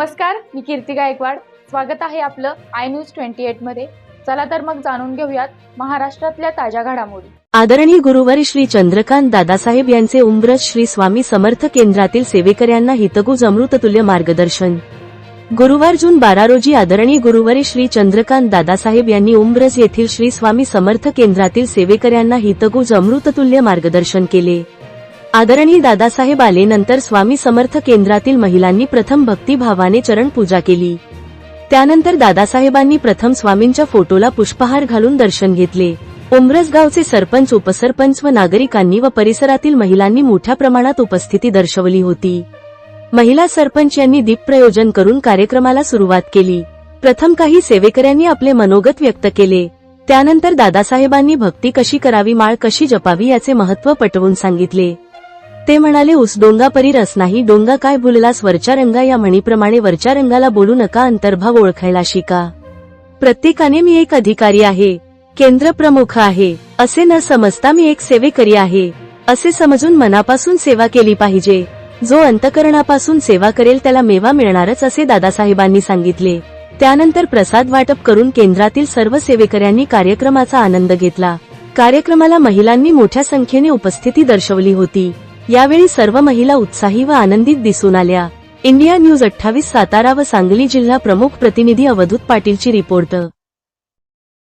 नमस्कार मी कीर्ती गायकवाड. स्वागत आहे आपलं आय न्यूज ट्वेंटी एटमध्ये. चला तर मग जाणून घेऊयात महाराष्ट्रातल्या ताज्या घडामोडी. आदरणीय गुरुवारी श्री चंद्रकांत दादासाहेब यांचे उम्रज श्री स्वामी समर्थ केंद्रातील सेवेकऱ्यांना हितगुज अमृततुल्य मार्गदर्शन. गुरुवार जून बारा रोजी आदरणीय गुरुवारी श्री चंद्रकांत दादासाहेब यांनी उम्रज येथील श्री स्वामी समर्थ केंद्रातील सेवेकऱ्यांना हितगुज अमृततुल्य मार्गदर्शन केले. आदरणीय दादासाहेब आले नंतर स्वामी समर्थ केंद्रातील महिलांनी प्रथम भक्तिभावाने चरण पूजा केली. त्यानंतर दादासाहेबांनी प्रथम स्वामींच्या फोटोला पुष्पहार घालून दर्शन घेतले. उमरसगावचे सरपंच उपसरपंच व नागरिकांनी व परिसरातील महिलांनी मोठ्या प्रमाणात उपस्थिती दर्शवली होती. महिला सरपंच यांनी दीप प्रयोजन करून कार्यक्रमाला सुरुवात केली. प्रथम काही सेवेकऱ्यांनी आपले मनोगत व्यक्त केले. त्यानंतर दादासाहेबांनी भक्ती कशी करावी माळ कशी जपावी याचे महत्त्व पटवून सांगितले. ते म्हणाले उस डोंगा परी रस नाही. डोंगा काय भुललास? वरच्या रंगा या म्हणीप्रमाणे वरच्या रंगाला बोलू नका. अंतर्भाव ओळखायला शिका. प्रत्येकाने मी एक अधिकारी आहे. केंद्र प्रमुख आहे. असे न समजता मी एक सेवेकरी आहे. असे समजून मनापासून सेवा केली पाहिजे. जो अंतकरणापासून सेवा करेल त्याला मेवा मिळणारच असे दादासाहेबांनी सांगितले. त्यानंतर प्रसाद वाटप करून केंद्रातील सर्व सेवेकऱ्यांनी कार्यक्रमाचा आनंद घेतला. कार्यक्रमाला महिलांनी मोठ्या संख्येने उपस्थिती दर्शवली होती. यावेळी सर्व महिला उत्साही व आनंदित दिसून आल्या. इंडिया न्यूज अठ्ठावीस सातारा व सांगली जिल्हा प्रमुख प्रतिनिधी अवधूत पाटीलची रिपोर्ट.